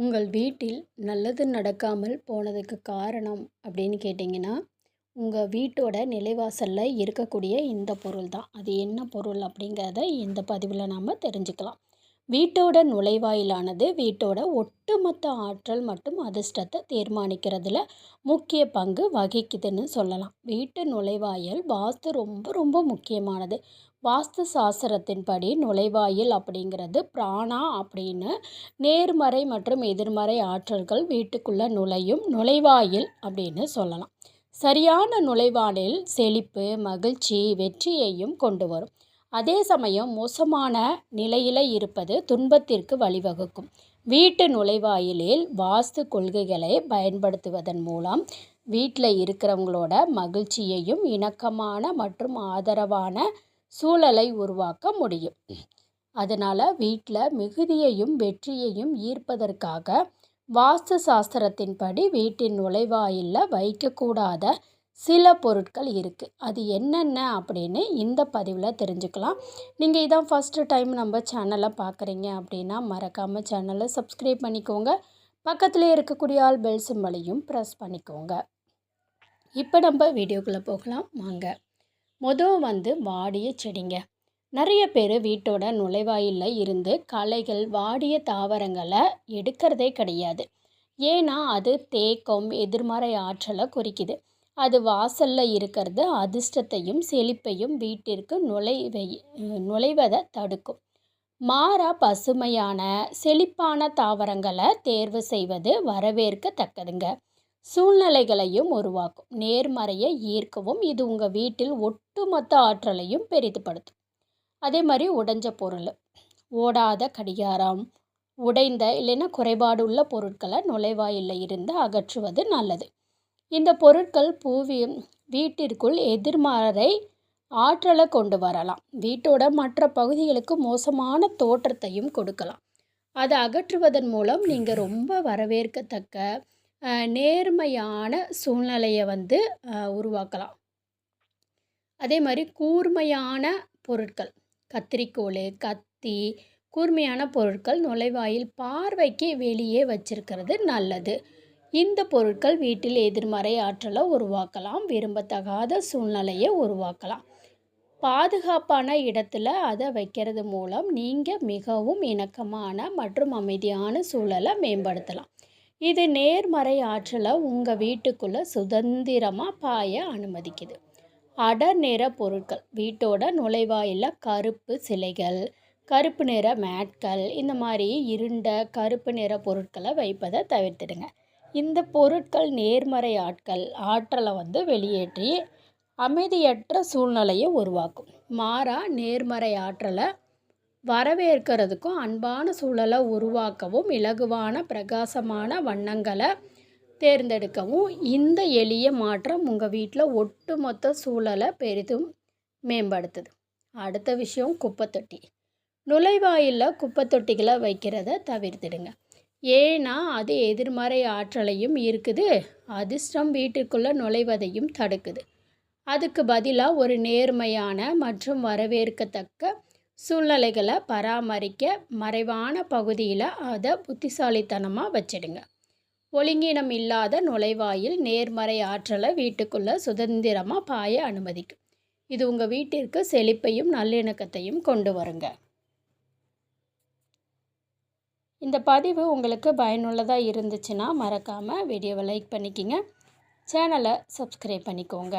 உங்கள் வீட்டில் நல்லது நடக்காமல் போனதுக்கு காரணம் அப்படின்னு கேட்டிங்கன்னா உங்கள் வீட்டோட நிலைவாசலில் இருக்கக்கூடிய இந்த பொருள் தான். அது என்ன பொருள் அப்படிங்கிறத இந்த பதிவில் நாம் தெரிஞ்சுக்கலாம். வீட்டோட நுழைவாயிலானது வீட்டோட ஒட்டுமொத்த ஆற்றல் மற்றும் அதிர்ஷ்டத்தை தீர்மானிக்கிறதுல முக்கிய பங்கு வகிக்குதுன்னு சொல்லலாம். வீட்டு நுழைவாயில் வாஸ்து ரொம்ப ரொம்ப முக்கியமானது. வாஸ்து சாஸ்திரத்தின்படி நுழைவாயில் அப்படிங்கிறது பிராணா அப்படின்னு நேர்மறை மற்றும் எதிர்மறை ஆற்றல்கள் வீட்டுக்குள்ளே நுழையும் நுழைவாயில் அப்படின்னு சொல்லலாம். சரியான நுழைவானில் செழிப்பு மகிழ்ச்சி வெற்றியையும் கொண்டு வரும். அதே சமயம் மோசமான நிலையில் இருப்பது துன்பத்திற்கு வழிவகுக்கும். வீட்டு நுழைவாயிலில் வாஸ்து கொள்கைகளை பயன்படுத்துவதன் மூலம் வீட்டில் இருக்கிறவங்களோட மகிழ்ச்சியையும் இணக்கமான மற்றும் ஆதரவான சூழலை உருவாக்க முடியும். அதனால் வீட்டில் மிகுதியையும் வெற்றியையும் ஈர்ப்பதற்காக வாஸ்து சாஸ்திரத்தின்படி வீட்டின் நுழைவாயிலில் வைக்கக்கூடாத சில பொருட்கள் இருக்குது அது என்னென்ன அப்படின்னு இந்த பதிவில் தெரிஞ்சுக்கலாம். நீங்கள் இதான் ஃபஸ்ட்டு டைம் நம்ம சேனலை பார்க்குறீங்க அப்படின்னா மறக்காமல் சேனலை சப்ஸ்கிரைப் பண்ணிக்கோங்க. பக்கத்தில் இருக்கக்கூடிய ஆல் பெல் சிம்பளையும் ப்ரெஸ் பண்ணிக்கோங்க. இப்போ நம்ம வீடியோக்குள்ளே போகலாம். வாங்க. மொதல் வந்து வாடிய செடிங்க. நிறைய பேர் வீட்டோட நுழைவாயிலில் இருந்து களைகள் வாடிய தாவரங்களை எடுக்கிறதே கிடையாது. ஏன்னா அது தேக்கம் எதிர்மறை ஆற்றலை குறிக்குது. அது வாசலில் இருக்கிறது அதிர்ஷ்டத்தையும் செழிப்பையும் வீட்டிற்கு நுழைவை நுழைவதை தடுக்கும். மாறா பசுமையான செழிப்பான தாவரங்களை தேர்வு செய்வது வரவேற்கத்தக்கதுங்க. சூழ்நிலைகளையும் உருவாக்கும். நேர்மறையை ஈர்க்கவும் இது உங்கள் வீட்டில் ஒட்டுமொத்த ஆற்றலையும் பெரிதுபடுத்தும். அதே மாதிரி உடைஞ்ச பொருள் ஓடாத கடிகாரம் உடைந்த இல்லைன்னா குறைபாடு உள்ள பொருட்களை நுழைவாயில் இருந்து அகற்றுவது நல்லது. இந்த பொருட்கள் பூவி வீட்டிற்குள் எதிர்மறை ஆற்றலை கொண்டு வரலாம். வீட்டோட மற்ற பகுதிகளுக்கு மோசமான தோற்றத்தையும் கொடுக்கலாம். அதை அகற்றுவதன் மூலம் நீங்கள் ரொம்ப வரவேற்கத்தக்க நேர்மையான சூழ்நிலையை வந்து உருவாக்கலாம். அதே மாதிரி கூர்மையான பொருட்கள். கத்திரிக்கோல் கத்தி கூர்மையான பொருட்கள் நுழைவாயில் பார்வைக்கு வெளியே வச்சிருக்கிறது நல்லது. இந்த பொருட்கள் வீட்டில் எதிர்மறை ஆற்றலை உருவாக்கலாம் விரும்பத்தகாத சூழ்நிலையை உருவாக்கலாம். பாதுகாப்பான இடத்துல அதை வைக்கிறது மூலம் நீங்கள் மிகவும் இணக்கமான மற்றும் அமைதியான சூழலை மேம்படுத்தலாம். இது நேர்மறை ஆற்றலை உங்கள் வீட்டுக்குள்ளே சுதந்திரமாக பாய அனுமதிக்குது. அடர் நிற பொருட்கள் வீட்டோட நுழைவாயில் கருப்பு சிலைகள் கருப்பு நிற மேட்கள் இந்த மாதிரி இருண்ட கருப்பு நிற பொருட்களை வைப்பதை தவிர்த்துடுங்க. இந்த பொருட்கள் நேர்மறை ஆட்கள் ஆற்றலை வந்து வெளியேற்றி அமைதியற்ற சூழ்நிலையை உருவாக்கும். மாறா நேர்மறை ஆற்றலை வரவேற்கிறதுக்கும் அன்பான சூழலை உருவாக்கவும் இலகுவான பிரகாசமான வண்ணங்களை தேர்ந்தெடுக்கவும் இந்த எளிய மாற்றம் உங்கள் வீட்டில் ஒட்டுமொத்த சூழலை பெரிதும் மேம்படுத்துது. அடுத்த விஷயம் குப்பைத்தொட்டி. நுழைவாயிலில் குப்பைத்தொட்டிகளை வைக்கிறத தவிர்த்துடுங்க. ஏன்னா அது எதிர்மறை ஆற்றலையும் இருக்குது அதிர்ஷ்டம் வீட்டுக்குள்ளே நுழைவதையும் தடுக்குது. அதுக்கு பதிலாக ஒரு நேர்மையான மற்றும் வரவேற்கத்தக்க சூழ்நிலைகளை பராமரிக்க மறைவான பகுதியில் அதை புத்திசாலித்தனமாக வச்சிடுங்க. ஒழுங்கினம் இல்லாத நுழைவாயில் நேர்மறை ஆற்றலை வீட்டுக்குள்ளே சுதந்திரமாக பாய அனுமதிக்கும். இது உங்கள் வீட்டிற்கு செழிப்பையும் நல்லிணக்கத்தையும் கொண்டு வருங்க. இந்த பதிவு உங்களுக்கு பயனுள்ளதாக இருந்துச்சுன்னா மறக்காமல் வீடியோவை லைக் பண்ணிக்கிங்க. சேனலை சப்ஸ்கிரைப் பண்ணிக்கோங்க.